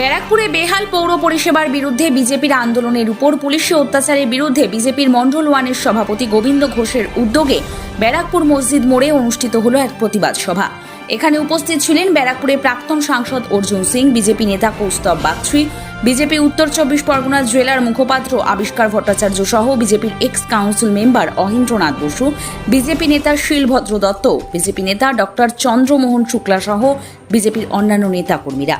ব্যারাকপুরে বেহাল পৌর পরিষেবার বিরুদ্ধে বিজেপির আন্দোলনের উপর পুলিশি অত্যাচারের বিরুদ্ধে বিজেপির মন্ডল ওয়ানের সভাপতি গোবিন্দ ঘোষের উদ্যোগে ব্যারাকপুর মসজিদ মোড়ে অনুষ্ঠিত হলো এক প্রতিবাদ সভা। এখানে উপস্থিত ছিলেন ব্যারাকপুরের প্রাক্তন সাংসদ অর্জুন সিং, বিজেপি নেতা কৌস্তব বাগচি, বিজেপি উত্তর চব্বিশ পরগনা জেলার মুখপাত্র আবিষ্কার ভট্টাচার্য সহ বিজেপির ex council member Ahindranath Basu, BJP নেতা শিলভদ্র দত্ত, বিজেপি নেতা ডক্টর চন্দ্রমোহন শুক্লা সহ বিজেপির অন্যান্য নেতাকর্মীরা।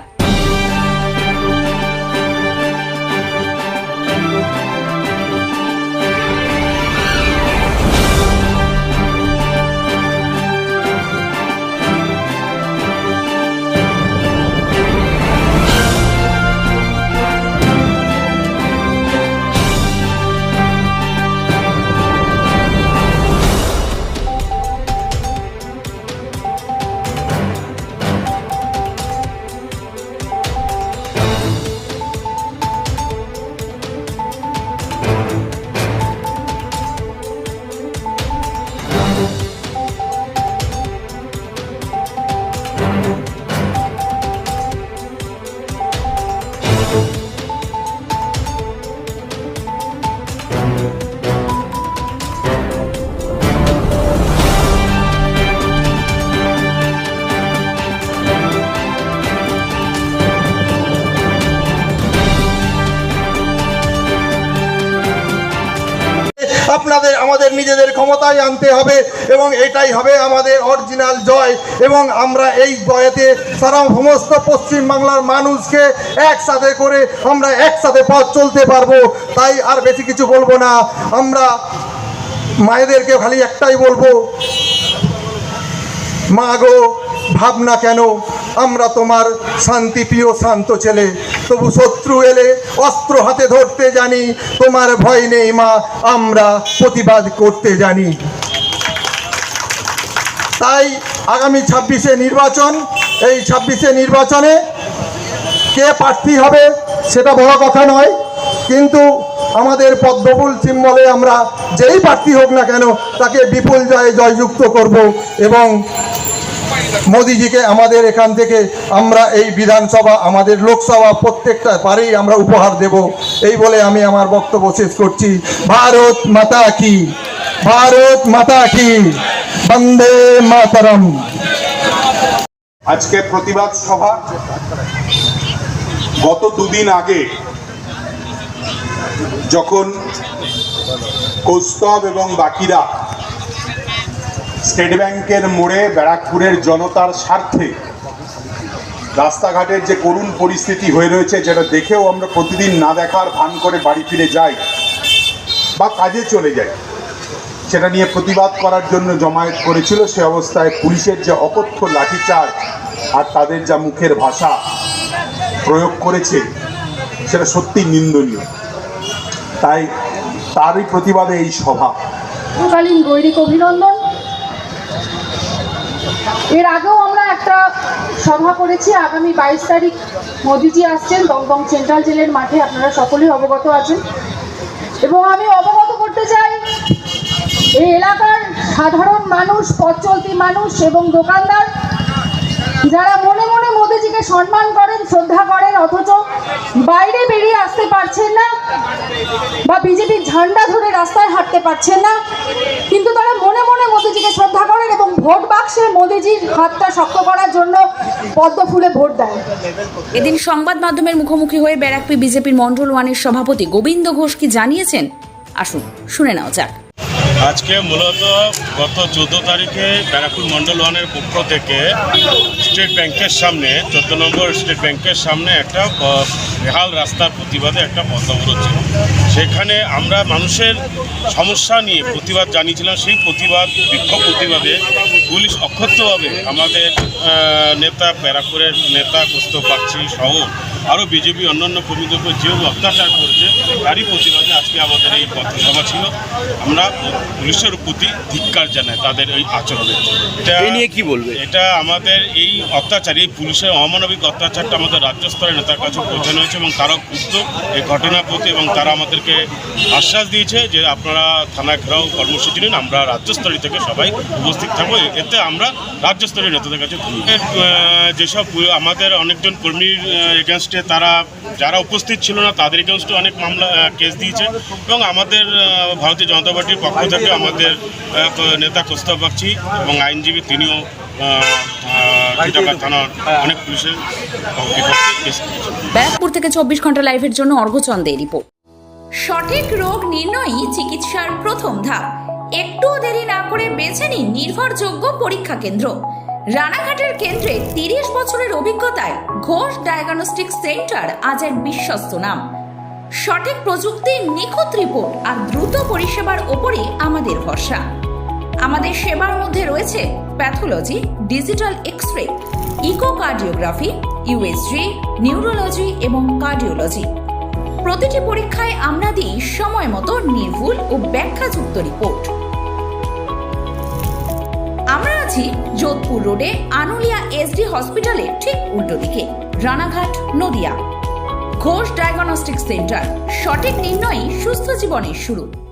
আপনাদের, আমাদের নিজেদের ক্ষমতায় আনতে হবে এবং এটাই হবে আমাদের অরিজিনাল জয়। এবং আমরা এই জয়েতে সারা সমস্ত পশ্চিম বাংলার মানুষকে একসাথে করে আমরা একসাথে পথ চলতে পারব। তাই আর বেশি কিছু বলব না। আমরা মায়েদেরকে খালি একটাই বলব, মা গো, ভাবনা কেন? আমরা তোমার শান্তিপ্রিয় শান্ত ছেলে। তবু শত্রু এলে অস্ত্র হাতে ধরতে জানি, তোমার ভয় নেই মা, আমরা প্রতিবাদ করতে জানি। তাই আগামী ছাব্বিশে নির্বাচন, এই ছাব্বিশে নির্বাচনে কে প্রার্থী হবে সেটা বড় কথা নয়, কিন্তু আমাদের পদ্মফুল সিম্বলে আমরা যেই প্রার্থী হোক না কেন, তাকে বিপুল জয়ে জয়যুক্ত করব এবং মোদিজিকে আমাদের এখান থেকে আমরা এই বিধানসভা, আমাদের লোকসভা প্রত্যেকটা পারেই আমরা উপহার দেব। এই বলে আমি আমার বক্তব্য শেষ করছি। ভারত মাতা কি? ভারত মাতা কি? বন্দে মাতরম। আজকে প্রতিবাদ সভা। গত দুদিন আগে যখন কৌস্তব এবং বাকিরা স্টেট ব্যাংকের মোড়ে ব্যারাকপুরের জনতার স্বার্থে রাস্তাঘাটের যে করুণ পরিস্থিতি হয়ে রয়েছে, যেটা দেখেও আমরা প্রতিদিন না দেখার ভান করে বাড়ি ফিরে যাই বা কাজে চলে যাই, সেটা নিয়ে প্রতিবাদ করার জন্য জমায়েত করেছিল। সে অবস্থায় পুলিশের যে অকথ্য লাঠিচার্জ আর তাদের যা মুখের ভাষা প্রয়োগ করেছে, সেটা সত্যি নিন্দনীয়। তাই তারই প্রতিবাদে এই সভা। অভিনন্দন। এর আগেও আমরা একটা সভা করেছি, আগামী বাইশ তারিখ মোদিজি আসছেন দমদম সেন্ট্রাল জেলের মাঠে আপনারা সকলেই অবগত আছেন। এবং আমি অবগত করতে চাই, এই এলাকার সাধারণ মানুষ, পথ মানুষ এবং দোকানদার, যারা মনে মনে সম্মান করেন, শ্রদ্ধা করেন, অথচ বাইরে বেরিয়ে আসতে পারছেন না বা বিজেপির ঝান্ডা ধরে রাস্তায় হাঁটতে পারছেন না। কিন্তু তারা মনে মনে মোদিজিকে শ্রদ্ধা করেন এবং ভোট বাক্সে মোদিজির হাতটা শক্ত করার জন্য পদ্ম ফুলে ভোট দেয় এদিন সংবাদ মাধ্যমের মুখোমুখি হয়ে ব্যারাকপুর বিজেপির মন্ডল ওয়ানের সভাপতি গোবিন্দ ঘোষ কি জানিয়েছেন? আসুন, শুনে নেওয়া যাক। আজকে মূলত গত চোদ্দ তারিখে ব্যারাকপুর মন্ডল ওয়ানের পক্ষ থেকে স্টেট ব্যাংকের সামনে, চোদ্দ নম্বর স্টেট ব্যাংকের সামনে একটা বেহাল রাস্তার প্রতিবাদে একটা অবরোধ ছিল। সেখানে আমরা মানুষের সমস্যা নিয়ে প্রতিবাদ জানিয়েছিলাম। সেই প্রতিবাদ, বিক্ষোভ প্রতিবাদে পুলিশ অক্ষত্যভাবে আমাদের নেতা, ব্যারাকপুরের নেতা কোস্ত বাগচি সহ আরও বিজেপি অন্যান্য কর্মীদের উপর যেভাবে অত্যাচার করেছে তারই প্রতিবাদে আজকে আমাদের এই পথসভা ছিল। আমরা পুলিশের প্রতি ধিক্কার জানাই তাদের ওই আচরণের। এটা নিয়ে কি বলবে? এটা আমাদের এই অত্যাচার এই পুলিশের অমানবিক অত্যাচারটা আমাদের রাজ্য স্তরের নেতার কাছে পৌঁছানো হয়েছে এবং তারাও ক্ষুব্ধ এই ঘটনার প্রতি এবং তারা আমাদেরকে আশ্বাস দিয়েছে যে আপনারা থানা ঘেরাও কর্মসূচি নিন আমরা রাজ্য স্তরীয় থেকে সবাই উপস্থিত থাকব। এতে আমরা রাজ্য স্তরীয় নেতাদের কাছে যেসব আমাদের অনেকজন কর্মীর এগেনস্টে তারা যারা উপস্থিত ছিল না তাদের এগেনস্টে অনেক মামলা কেস দিয়েছে এবং আমাদের ভারতীয় জনতা পার্টির পক্ষ থেকে আমাদের নেতা কোস্তা বাগচি এবং আইনজীবী তিনিও অনেক পুলিশের ব্যারাকপুর থেকে চব্বিশ ঘণ্টা লাইভের জন্য অর্ঘচন্দের রিপোর্ট। সঠিক রোগ নির্ণয়ই চিকিৎসার প্রথম ধাপ। একটুও দেরি না করে বেছে নিন নির্ভরযোগ্য পরীক্ষা কেন্দ্র। রানাঘাটের কেন্দ্রে তিরিশ বছরের অভিজ্ঞতায় ঘোষ ডায়াগনস্টিক সেন্টার আজ এক বিশ্বস্ত নাম। সঠিক প্রযুক্তি নিখুঁত রিপোর্ট আর দ্রুত পরিষেবার ওপরই আমাদের ভরসা। আমাদের সেবার মধ্যে রয়েছে pathology, digital X ray echocardiography, USG, neurology এবং কার্ডিওলজি। প্রতিটি পরীক্ষায় আমরা দিই সময় মতো নির্ভুল ও ব্যাখ্যাযুক্ত রিপোর্ট। আমরা আছি যোধপুর রোডে আনুলিয়া এসডি হসপিটালের ঠিক উল্টো দিকে, Ranaghat, Nadia. Ghosh diagnostic centre. সঠিক নির্ণয়ই সুস্থ জীবনের শুরু।